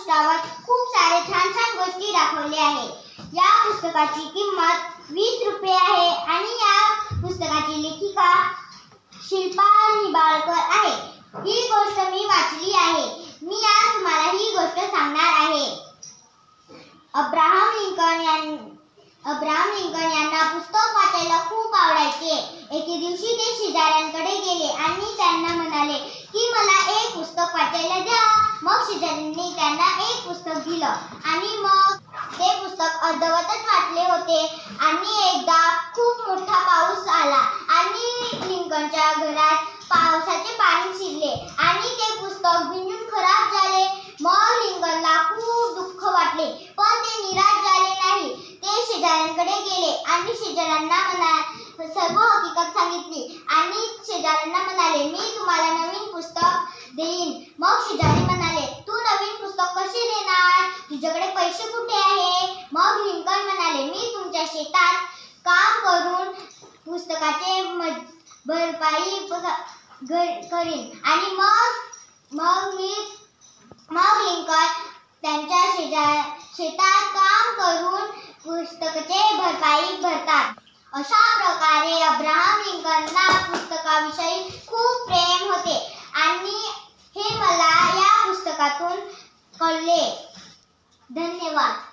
पृष्ठावर खूप सारे छान छान गोष्टी दाखवल्या आहे. या पुस्तकाची किंमत वीस रुपये आहे आणि या पुस्तकाची लेखिका शिल्पा निबाळकर आहे. ही गोष्ट मी वाचली आहे. मी आज तुम्हाला ही गोष्ट सांगणार आहे. अब्राहम लिंकन यां अब्राहम लिंकन यांना पुस्तक वाचायला खूप आवडायचे. एके दिवशी ते शेजाऱ्यांकडे गेले आणि त्यांना म्हणाले की मला एक पुस्तक वाचायला द्या मग शेजाऱ्यांनी त्यांना एक पुस्तक दिलं आणि मग ते पुस्तक अर्धवटच वाचले होते. आणि एकदा खूप मोठा पाऊस आला आणि लिंकनच्या घरात पावसाचे पाणी शिरले. आणि ते पुस्तक भिजून खराब झाले. मग लिंकनला खूप दुःख वाटले. पण ते निराश झाले नाही. ते शेजाऱ्यांकडे गेले आणि शेजाऱ्यांना म्हणा सर्व हकीकत सांगितली. आणि शेजाऱ्यांना म्हणाले मी तुम्हाला नवीन पुस्तक देईन. मग शेजारी म्हणाले तू नवीन पुस्तक कशी देणार तुझ्याकडे पैसे कुठे आहे मग लिंकन म्हणाले मी तुमच्या शेतात काम करून पुस्तकाचे भरपाई करीन. आणि मग मग मी मग लिंकन त्यांच्या शेजार शेतात काम करून पुस्तकाचे भरपाई भरतात. अशा प्रकारे अब्राहम लिंकनला पुस्तकाविषयी खूप प्रेम होते. आणि हे मला या पुस्तकातून कळले. धन्यवाद.